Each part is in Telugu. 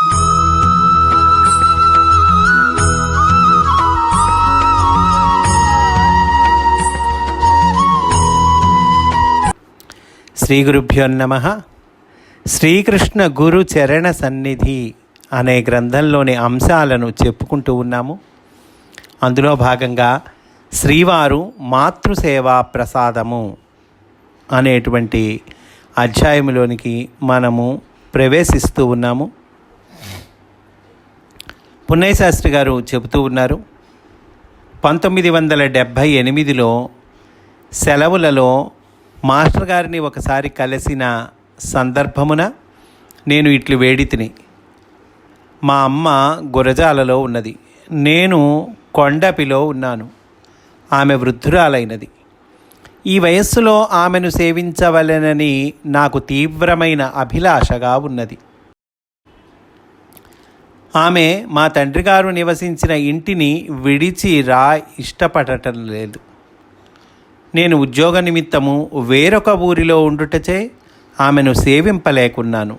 శ్రీ గురుభ్యో నమ. శ్రీకృష్ణ గురు చరణ సన్నిధి అనే గ్రంథంలోని అంశాలను చెప్పుకుంటూ ఉన్నాము. అందులో భాగంగా శ్రీవారు మాతృసేవా ప్రసాదము అనేటువంటి అధ్యాయంలోనికి మనము ప్రవేశిస్తూ ఉన్నాము. పున్నయ్య శాస్త్రి గారు చెబుతూ ఉన్నారు పంతొమ్మిది వందల డెబ్భై ఎనిమిదిలో సెలవులలో మాస్టర్ గారిని ఒకసారి కలిసిన సందర్భమున నేను ఇట్లు వేడి తిని మా అమ్మ గురజాలలో ఉన్నది. నేను కొండపిలో ఉన్నాను. ఆమె వృద్ధురాలైనది. ఈ వయస్సులో ఆమెను సేవించవలెనని నాకు తీవ్రమైన అభిలాషగా ఉన్నది. ఆమె మా తండ్రి గారు నివసించిన ఇంటిని విడిచి రా ఇష్టపడటం లేదు. నేను ఉద్యోగ నిమిత్తము వేరొక ఊరిలో ఉండుటచే ఆమెను సేవింపలేకున్నాను.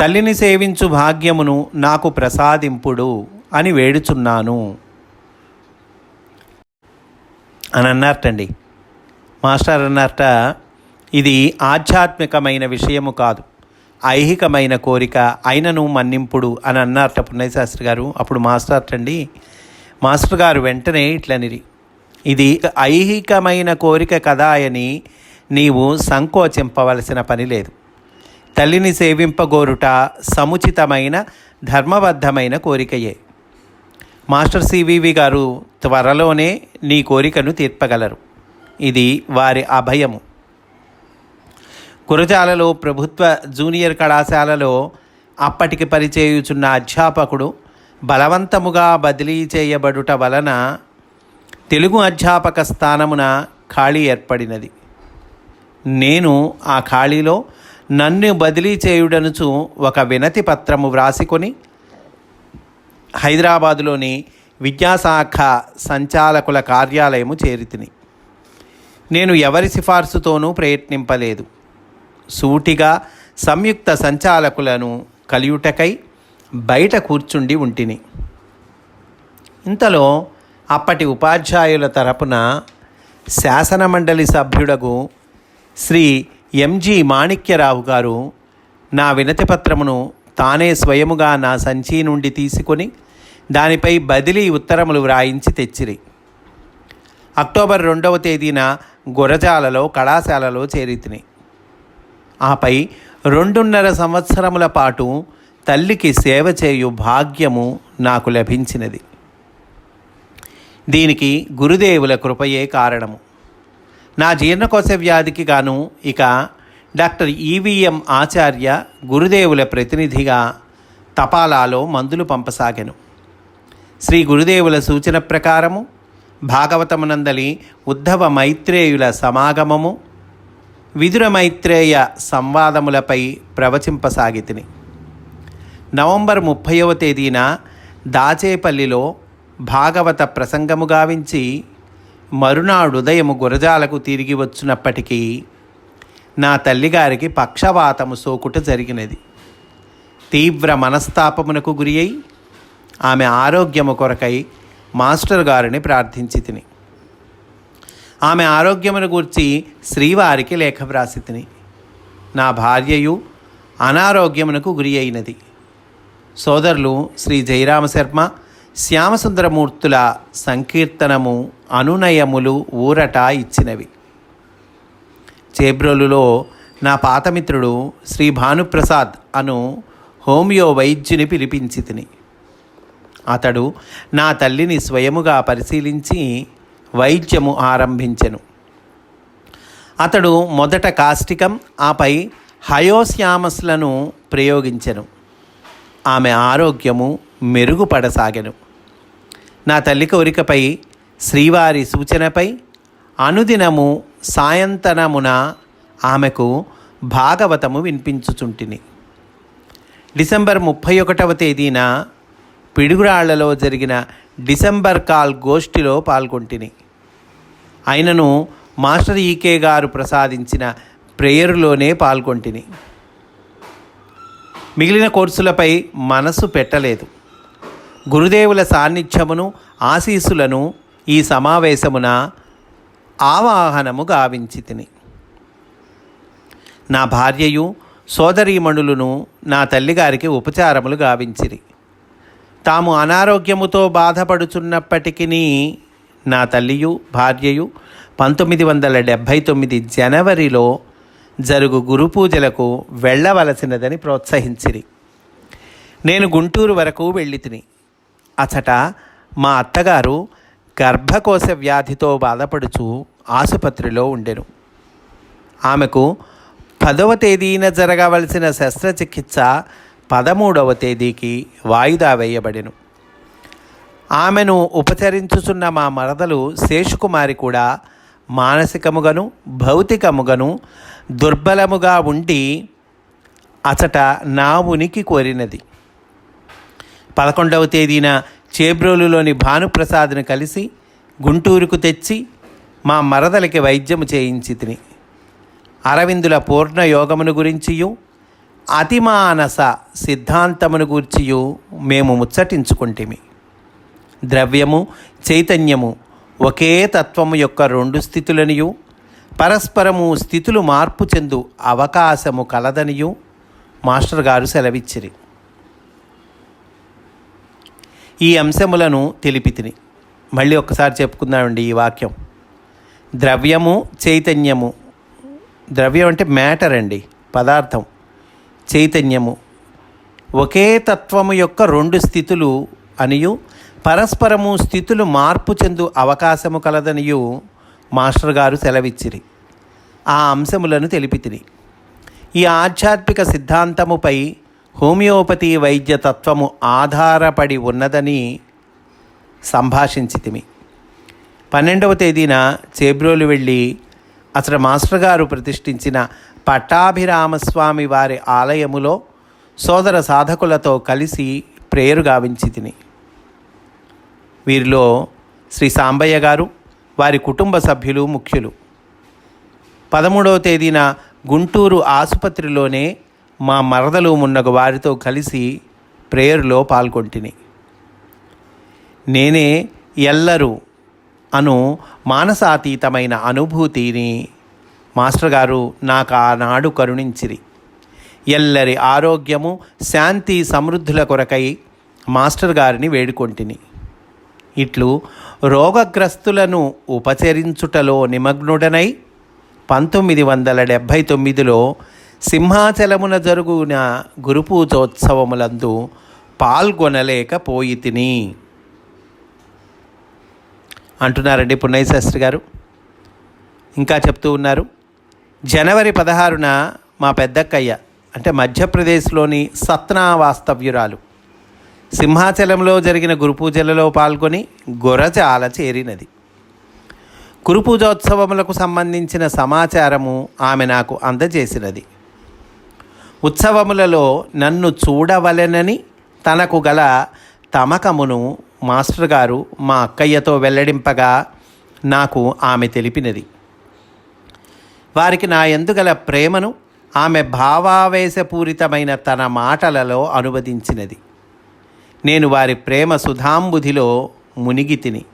తల్లిని సేవించు భాగ్యమును నాకు ప్రసాదింపుడు అని వేడుచున్నాను. అని అన్నారటండి. మాస్టర్ అన్నారట ఇది ఆధ్యాత్మికమైన విషయము కాదు. ఐహికమైన కోరిక అయినను మన్నింపుడు అని అన్నారట పుణ్యశాస్త్రి గారు. అప్పుడు మాస్టర్ అండి మాస్టర్ గారు వెంటనే ఇట్లనిరి ఇది ఐహికమైన కోరిక కదా అని నీవు సంకోచింపవలసిన పని లేదు. తల్లిని సేవింపగోరుట సముచితమైన ధర్మబద్ధమైన కోరికయే. మాస్టర్ సివివి గారు త్వరలోనే నీ కోరికను తీర్పగలరు. ఇది వారి అభయము. కురజాలలో ప్రభుత్వ జూనియర్ కళాశాలలో అప్పటికి పరిచేయుచున్న అధ్యాపకుడు బలవంతముగా బదిలీ చేయబడుట వలన తెలుగు అధ్యాపక స్థానమున ఖాళీ ఏర్పడినది. నేను ఆ ఖాళీలో నన్ను బదిలీ చేయుడనుచు ఒక వినతి పత్రము వ్రాసికొని హైదరాబాదులోని విద్యాశాఖ సంచాలకుల కార్యాలయము చేరితిని. నేను ఎవరి సిఫార్సుతోనూ ప్రయత్నింపలేదు. సూటిగా సంయుక్త సంచాలకులను కలియుటకై బయట కూర్చుండి ఉంటిని. ఇంతలో అప్పటి ఉపాధ్యాయుల తరపున శాసనమండలి సభ్యుడగు శ్రీ ఎంజి మాణిక్యరావు గారు నా వినతిపత్రమును తానే స్వయముగా నా సంచి నుండి తీసుకొని దానిపై బదిలీ ఉత్తరములు వ్రాయించి తెచ్చిరి. అక్టోబర్ రెండవ తేదీన గురజాలలో కళాశాలలో చేరితిని. ఆపై రెండున్నర సంవత్సరముల పాటు తల్లికి సేవ చేయు భాగ్యము నాకు లభించినది. దీనికి గురుదేవుల కృపయే కారణము. నా జీర్ణకోశ వ్యాధికి గాను ఇక డాక్టర్ ఈవీఎం ఆచార్య గురుదేవుల ప్రతినిధిగా తపాలాలో మందులు పంపసాగెను. శ్రీ గురుదేవుల సూచన ప్రకారము భాగవతమునందలి ఉద్ధవ మైత్రేయుల సమాగమము విదురమైత్రేయ సంవాదములపై ప్రవచింపసాగితిని. నవంబర్ ముప్పైవ తేదీన దాచేపల్లిలో భాగవత ప్రసంగము గావించి మరునాడు ఉదయము గురజాలకు తిరిగి వచ్చినప్పటికీ నా తల్లిగారికి పక్షవాతము సోకుట జరిగినది. తీవ్ర మనస్తాపమునకు గురి అయి ఆమె ఆరోగ్యము కొరకై మాస్టర్ గారిని ప్రార్థించి తిని ఆమె ఆరోగ్యమును గూర్చి శ్రీవారికి లేఖ వ్రాసితిని. నా భార్యయు అనారోగ్యమునకు గురి అయినది. సోదరులు శ్రీ జయరామ శర్మ శ్యామసుందరమూర్తుల సంకీర్తనము అనునయములు ఊరట ఇచ్చినవి. చేబ్రోలులో నా పాతమిత్రుడు శ్రీ భానుప్రసాద్ అను హోమియో వైద్యుని పిలిపించి తిని అతడు నా తల్లిని స్వయముగా పరిశీలించి వైద్యము ఆరంభించెను. అతడు మొదట కాస్టికం ఆపై హయోశ్యామస్లను ప్రయోగించెను. ఆమె ఆరోగ్యము మెరుగుపడసాగెను. నా తల్లి కోరికపై శ్రీవారి సూచనపై అనుదినము సాయంతనమున ఆమెకు భాగవతము వినిపించుచుంటిని. డిసెంబర్ ముప్పై ఒకటవ తేదీన పిడుగురాళ్ళలో జరిగిన డిసెంబర్ కాల్ గోష్ఠిలో పాల్గొంటిని. ఆయనను మాస్టర్ ఈకే గారు ప్రసాదించిన ప్రేయరులోనే పాల్గొంటిని. మిగిలిన కోర్సులపై మనసు పెట్టలేదు. గురుదేవుల సాన్నిధ్యమును ఆశీస్సులను ఈ సమావేశమున ఆవాహనము గావించి తిని నా భార్యయు సోదరీమణులను నా తల్లిగారికి ఉపచారములు గావించిరి. తాము అనారోగ్యముతో బాధపడుచున్నప్పటికీ నా తల్లియు భార్యయు పంతొమ్మిది వందల డెబ్భై తొమ్మిది జనవరిలో జరుగు గురు పూజలకు వెళ్ళవలసినదని ప్రోత్సహించిరి. నేను గుంటూరు వరకు వెళ్ళి తిని అచట మా అత్తగారు గర్భకోశ వ్యాధితో బాధపడుచు ఆసుపత్రిలో ఉండెను. ఆమెకు పదవ తేదీన జరగవలసిన శస్త్రచికిత్స పదమూడవ తేదీకి వాయిదా వేయబడెను. ఆమెను ఉపచరించుచున్న మా మరదలు శేషుకుమారి కూడా మానసికముగను భౌతికముగను దుర్బలముగా ఉండి అచట నా ఉనికి కోరినది. పదకొండవ తేదీన చేబ్రోలులోని భానుప్రసాద్ను కలిసి గుంటూరుకు తెచ్చి మా మరదలకి వైద్యము చేయించి తిని అరవిందుల పూర్ణ యోగమును గురించియు అతిమానస సిద్ధాంతమును గూర్చియు మేము ముచ్చటించుకుంటేమి. ద్రవ్యము చైతన్యము ఒకే తత్వము యొక్క రెండు స్థితులనియు పరస్పరము స్థితులు మార్పు చెందు అవకాశము కలదనియు మాస్టర్ గారు సెలవిచ్చిరి. ఈ అంశములను తెలిపితిని. మళ్ళీ ఒక్కసారి చెప్పుకుందామండి ఈ వాక్యం. ద్రవ్యము చైతన్యము ద్రవ్యం అంటే మ్యాటర్ అండి పదార్థం. చైతన్యము. ఒకే తత్వము యొక్క రెండు స్థితులు అనియు పరస్పరము స్థితులు మార్పు చెందు అవకాశము కలదనియు మాస్టర్ గారు సెలవిచ్చిరి. ఆ అంశములను తెలిపితిరి. ఈ ఆధ్యాత్మిక సిద్ధాంతముపై హోమియోపతి వైద్య తత్వము ఆధారపడి ఉన్నదని సంభాషించితిమి. పన్నెండవ తేదీన చేబ్రోలు వెళ్ళి అసలు మాస్టర్ గారు ప్రతిష్ఠించిన పట్టాభిరామస్వామి వారి ఆలయములో సోదర సాధకులతో కలిసి ప్రేయరు గావించి తిని. వీరిలో శ్రీ సాంబయ్య గారు వారి కుటుంబ సభ్యులు ముఖ్యులు. పదమూడవ తేదీన గుంటూరు ఆసుపత్రిలోనే మా మరదలు మున్నగు వారితో కలిసి ప్రేయర్లో పాల్గొంటిని. నేనే ఎల్లరు అను మానసాతీతమైన అనుభూతిని మాస్టర్ గారు నాకు ఆనాడు కరుణించిరి. ఎల్లరి ఆరోగ్యము శాంతి సమృద్ధుల కొరకై మాస్టర్ గారిని వేడుకొంటిని. ఇట్లు రోగగ్రస్తులను ఉపచరించుటలో నిమగ్నుడనై పంతొమ్మిది వందల డెబ్భై తొమ్మిదిలో సింహాచలమున జరుగున గురుపూజోత్సవములందు పాల్గొనలేకపోయి తిని అంటున్నారండి పున్నయ్య శాస్త్రి గారు. ఇంకా చెప్తూ ఉన్నారు. జనవరి పదహారున మా పెద్దక్కయ్య అంటే మధ్యప్రదేశ్లోని సత్నా వాస్తవ్యురాలు సింహాచలంలో జరిగిన గురుపూజలలో పాల్గొని గొరజాల చేరినది గురుపూజోత్సవములకు సంబంధించిన సమాచారము ఆమె నాకు అందజేసినది. ఉత్సవములలో నన్ను చూడవలెనని తనకు గల తమకమును మాస్టర్ గారు మా అక్కయ్యతో వెల్లడింపగా నాకు ఆమె తెలిపినది. వారికి నా ఎందుగల ప్రేమను ఆమె భావావేశపూరితమైన తన మాటలలో అనువదించినది. నేను వారి ప్రేమ సుధాంబుధిలో మునిగి తిని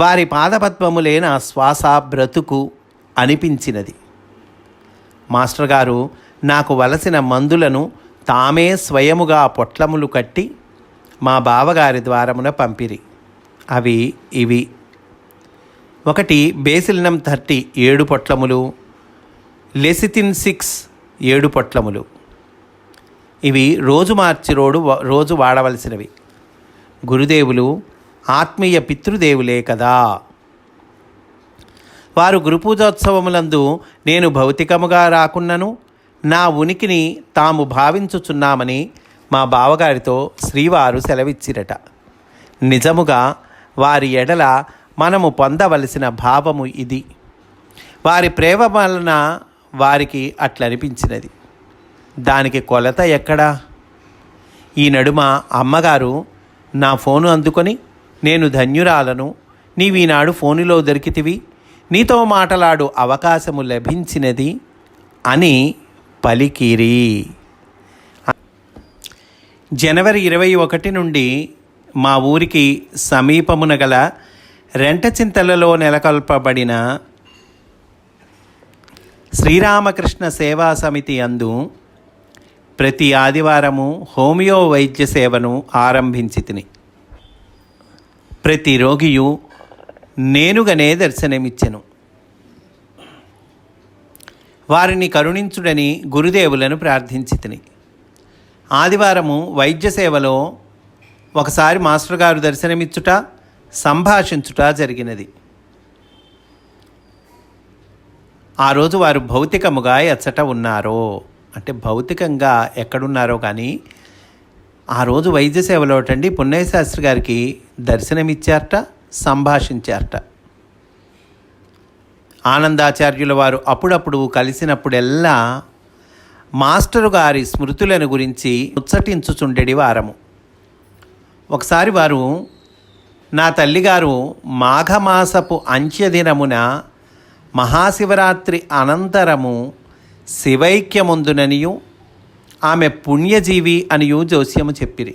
వారి పాదపద్మములే నా శ్వాస బ్రతుకు అనిపించినది. మాస్టర్ గారు నాకు వలసిన మందులను తామే స్వయముగా పొట్లములు కట్టి మా బావగారి ద్వారమున పంపిరి. అవి ఇవి. ఒకటి బేసిలినం థర్టీ ఏడు పొట్లములు లెసితిన్ సిక్స్ ఏడు పొట్లములు. ఇవి రోజు మార్చి రోడు రోజు వాడవలసినవి. గురుదేవులు ఆత్మీయ పితృదేవులే కదా. వారు గురుపూజోత్సవములందు నేను భౌతికముగా రాకున్నను నా ఉనికిని తాము భావించుచున్నామని మా బావగారితో శ్రీవారు సెలవిచ్చిరట. నిజముగా వారి ఎడల మనము పొందవలసిన భావము ఇది. వారి ప్రేమ వలన వారికి అట్లనిపించినది. దానికి కొలత ఎక్కడా? ఈ నడుమ అమ్మగారు నా ఫోను అందుకొని నేను ధన్యురాలను నీవీనాడు ఫోనులో దొరికితివి నీతో మాటలాడు అవకాశము లభించినది అని పలికిరి. జనవరి ఇరవై ఒకటి నుండి మా ఊరికి సమీపమున గల రెంటచింతలలో నెలకొల్పబడిన శ్రీరామకృష్ణ సేవా సమితి అందు ప్రతి ఆదివారము హోమియో వైద్య సేవను ఆరంభించి తిని ప్రతి రోగియు నేనుగనే దర్శనమిచ్చెను. వారిని కరుణించుడని గురుదేవులను ప్రార్థించి తిని ఆదివారము వైద్య సేవలో ఒకసారి మాస్టర్ గారు దర్శనమిచ్చుట సంభాషించుట జరిగినది. ఆ రోజు వారు భౌతికముగా ఎచ్చట ఉన్నారో? అంటే భౌతికంగా ఎక్కడున్నారో కానీ ఆ రోజు వైద్య సేవలోటండి పున్నయ్య శాస్త్రి గారికి దర్శనమిచ్చారట సంభాషించారట. ఆనందాచార్యుల వారు అప్పుడప్పుడు కలిసినప్పుడెల్లా మాస్టరు గారి స్మృతులను గురించి ముచ్చటించుచుండెడి వారము. ఒకసారి వారు నా తల్లిగారు మాఘమాసపు అంత్యదినమున మహాశివరాత్రి అనంతరము శివైక్యముందుననియు ఆమె పుణ్యజీవి అనియు జోస్యము చెప్పిరి.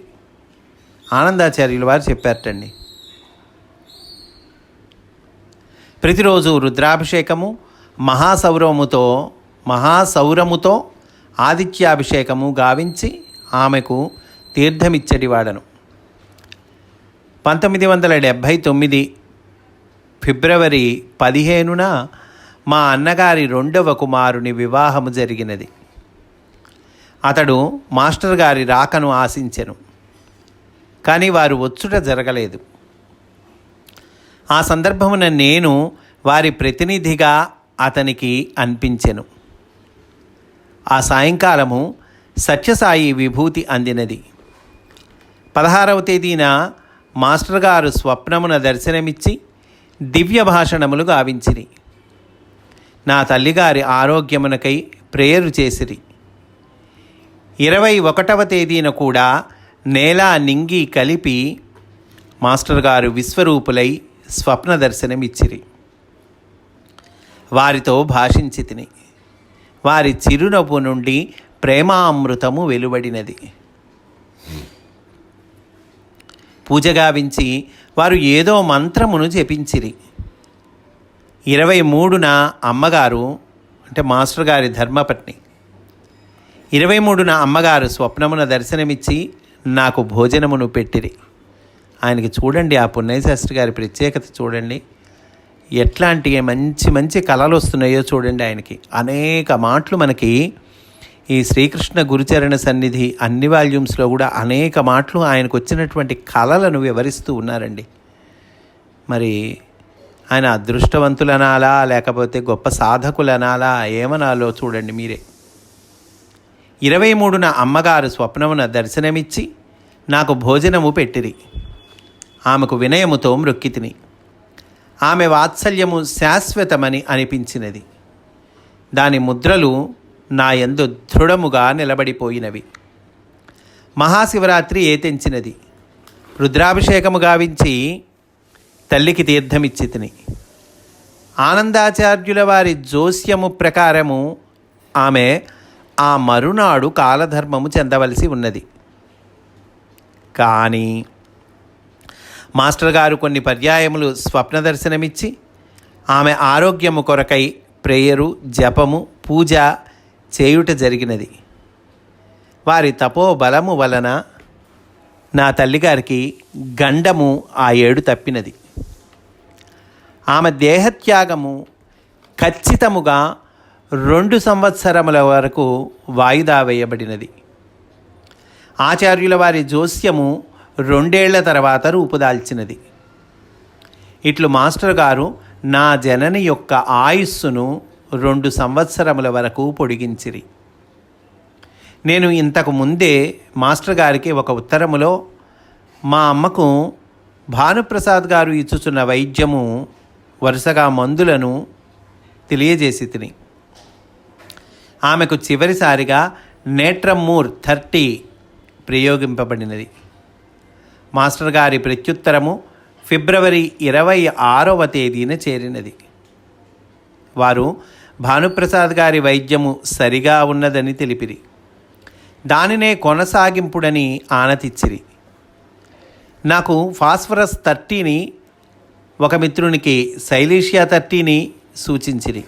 ఆనందాచార్యులు వారు చెప్పారటండి. ప్రతిరోజు రుద్రాభిషేకము మహాసౌరముతో మహాసౌరముతో ఆదిత్యాభిషేకము గావించి ఆమెకు తీర్థమిచ్చటివాడను పంతొమ్మిది వందల డెబ్భై తొమ్మిది ఫిబ్రవరి పదిహేనున మా అన్నగారి రెండవ కుమారుని వివాహము జరిగినది. అతడు మాస్టర్ గారి రాకను ఆశించెను. కానీ వారు వచ్చుట జరగలేదు. ఆ సందర్భమున నేను వారి ప్రతినిధిగా అతనికి అనిపించెను. ఆ సాయంకాలము సత్యసాయి విభూతి అందినది. పదహారవ తేదీన మాస్టర్ గారు స్వప్నమున దర్శనమిచ్చి దివ్య భాషణములు గావించిరి. నా తల్లిగారి ఆరోగ్యమునకై ప్రేయరు చేసిరి. ఇరవై ఒకటవ తేదీన కూడా నేల నింగి కలిపి మాస్టర్ గారు విశ్వరూపులై స్వప్న దర్శనమిచ్చిరి. వారితో భాషించి తిని. వారి చిరునవ్వు నుండి ప్రేమామృతము వెలువడినది. పూజగావించి వారు ఏదో మంత్రమును జపించిరి. ఇరవై మూడున అమ్మగారు అంటే మాస్టర్ గారి ధర్మపత్ని. ఇరవై మూడున అమ్మగారు స్వప్నమున దర్శనమిచ్చి నాకు భోజనమును పెట్టిరి. ఆయనకి చూడండి ఆ పుణ్యశాస్త్రి గారి ప్రత్యేకత చూడండి. ఎట్లాంటి మంచి మంచి కళలు వస్తున్నాయో చూడండి ఆయనకి. అనేక మాటలు మనకి ఈ శ్రీకృష్ణ గురుచరణ సన్నిధి అన్ని వాల్యూమ్స్లో కూడా అనేక మాటలు ఆయనకు వచ్చినటువంటి కళలను వివరిస్తూ ఉన్నారండి. మరి ఆయన అదృష్టవంతులనాలా లేకపోతే గొప్ప సాధకులనాలా ఏమనాలో చూడండి మీరే. ఇరవై మూడున అమ్మగారు స్వప్నమున దర్శనమిచ్చి నాకు భోజనము పెట్టిరి. ఆమెకు వినయముతో మృక్కితిని. ఆమె వాత్సల్యము శాశ్వతమని అనిపించినది. దాని ముద్రలు నా యందు దృఢముగా నిలబడిపోయినవి. మహాశివరాత్రి ఏతెంచినది. రుద్రాభిషేకము గావించి తల్లికి తీర్థమిచ్చి తిని ఆనందాచార్యుల వారి జోస్యము ప్రకారము ఆమె ఆ మరునాడు కాలధర్మము చెందవలసి ఉన్నది. కానీ మాస్టర్ గారు కొన్ని పర్యాయములు స్వప్న దర్శనమిచ్చి ఆమె ఆరోగ్యము కొరకై ప్రేయరు జపము పూజ చేయుట జరిగినది. వారి తపోబలము వలన నా తల్లిగారికి గండము ఆ ఏడు తప్పినది. ఆమె దేహత్యాగము ఖచ్చితముగా రెండు సంవత్సరముల వరకు వాయిదా వేయబడినది. ఆచార్యుల వారి జోస్యము రెండేళ్ళ తర్వాత రూపుదాల్చినది. ఇట్లు మాస్టర్ గారు నా జనని యొక్క ఆయుస్సును రెండు సంవత్సరముల వరకు పొడిగించిరి. నేను ఇంతకు ముందే మాస్టర్ గారికి ఒక ఉత్తరములో మా అమ్మకు భానుప్రసాద్ గారు ఇచ్చుచున్న వైద్యము వరుసగా మందులను తెలియజేసి తిని. ఆమెకు చివరిసారిగా నేట్రమ్మూర్ థర్టీ ప్రయోగింపబడినది. మాస్టర్ గారి ప్రత్యుత్తరము ఫిబ్రవరి ఇరవై ఆరవ తేదీన చేరినది. వారు భానుప్రసాద్ గారి వైద్యము సరిగా ఉన్నదని తెలిపిరి. దానినే కొనసాగింపుడని ఆనతిచ్చిరి. నాకు ఫాస్ఫరస్ థర్టీని ఒక మిత్రునికి శైలీషియా థర్టీని సూచించిరి.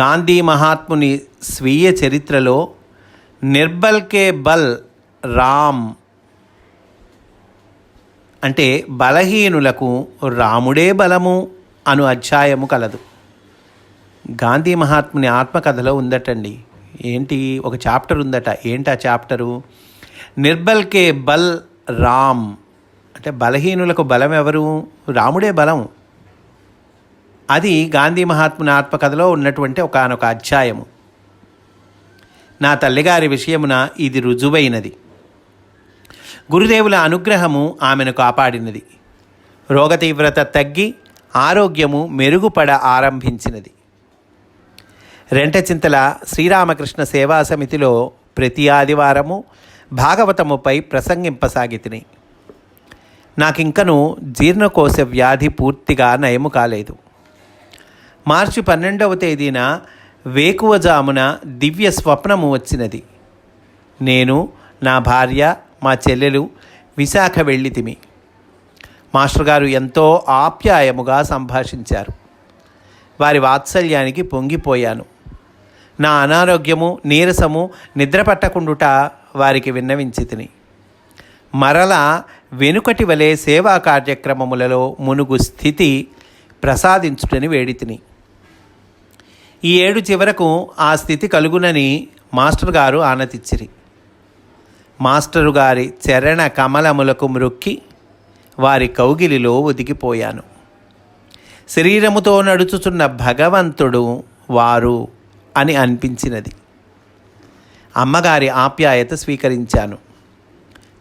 గాంధీ మహాత్ముని స్వీయ చరిత్రలో నిర్బల్ కే బల్ రామ్ అంటే బలహీనులకు రాముడే బలము అను అధ్యాయము కలదు. గాంధీ మహాత్ముని ఆత్మకథలో ఉందటండి. ఏంటి? ఒక చాప్టర్ ఉందట. ఏంటి ఆ చాప్టరు? నిర్బల్ కే బల్ రామ్ అంటే బలహీనులకు బలం ఎవరు? రాముడే బలం అది గాంధీ మహాత్ముని ఆత్మకథలో ఉన్నటువంటి ఒకనొక అధ్యాయము. నా తల్లిగారి విషయమున ఇది రుజువైనది. గురుదేవుల అనుగ్రహము ఆమెను కాపాడినది. రోగ తీవ్రత తగ్గి ఆరోగ్యము మెరుగుపడ ఆరంభించినది. రెంటచింతల శ్రీరామకృష్ణ సేవా సమితిలో ప్రతి ఆదివారము భాగవతముపై ప్రసంగింపసాగితిని. నాకింకను జీర్ణకోశ వ్యాధి పూర్తిగా నయము కాలేదు. మార్చి పన్నెండవ తేదీన వేకువజామున దివ్య స్వప్నము వచ్చినది. నేను నా భార్య మా చెల్లెలు విశాఖ వెళ్ళితిమి మాస్టర్ గారు ఎంతో ఆప్యాయముగా సంభాషించారు. వారి వాత్సల్యానికి పొంగిపోయాను. నా అనారోగ్యము నీరసము నిద్రపట్టకుండుట వారికి విన్నవించి తిని. మరలా వెనుకటి వలె సేవా కార్యక్రమములలో మునుగు స్థితి ప్రసాదించుటని వేడితిని ఈ ఏడు చివరకు ఆ స్థితి కలుగునని మాస్టర్ గారు ఆనతిచ్చిరి. మాస్టరు గారి చరణ కమలములకు మృక్కి వారి కౌగిలిలో ఒదిగిపోయాను. శరీరముతో నడుచుచున్న భగవంతుడు వారు అని అనిపించినది. అమ్మగారి ఆప్యాయత స్వీకరించాను.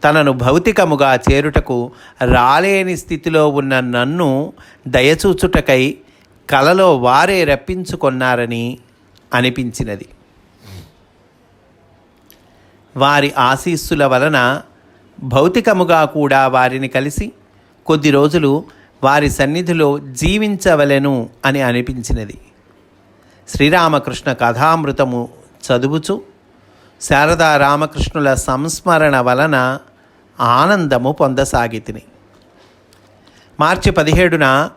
తనను భౌతికముగా చేరుటకు రాలేని స్థితిలో ఉన్న నన్ను దయచూచుటకై కలలో వారే రప్పించుకొన్నారని అనిపించినది. వారి ఆశీస్సుల వలన భౌతికముగా కూడా వారిని కలిసి కొద్ది రోజులు వారి సన్నిధిలో జీవించవలెను అని అనిపించినది. శ్రీరామకృష్ణ కథామృతము చదువుచు శారదా రామకృష్ణుల సంస్మరణ వలన ఆనందము పొందసాగితిని. మార్చి పదిహేడున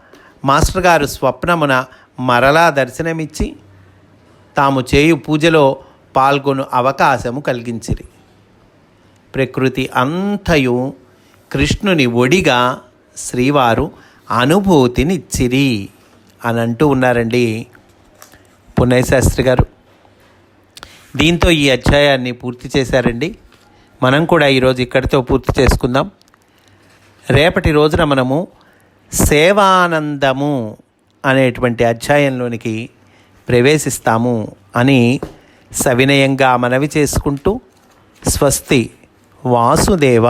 మాస్టర్ గారు స్వప్నమున మరలా దర్శనమిచ్చి తాము చేయు పూజలో పాల్గొను అవకాశము కలిగించిరి. ప్రకృతి అంతయు కృష్ణుని ఒడిగా శ్రీవారు అనుభూతినిచ్చిరి అని అంటూ ఉన్నారండి పున్నయ్య శాస్త్రి గారు. దీంతో ఈ అధ్యాయాన్ని పూర్తి చేశారండి. మనం కూడా ఈరోజు ఇక్కడితో పూర్తి చేసుకుందాం. రేపటి రోజున మనము సేవానందము అనేటువంటి అధ్యాయంలోనికి ప్రవేశిస్తాము అని సవినయంగా మనవి చేసుకుంటూ స్వస్తి వాసుదేవ.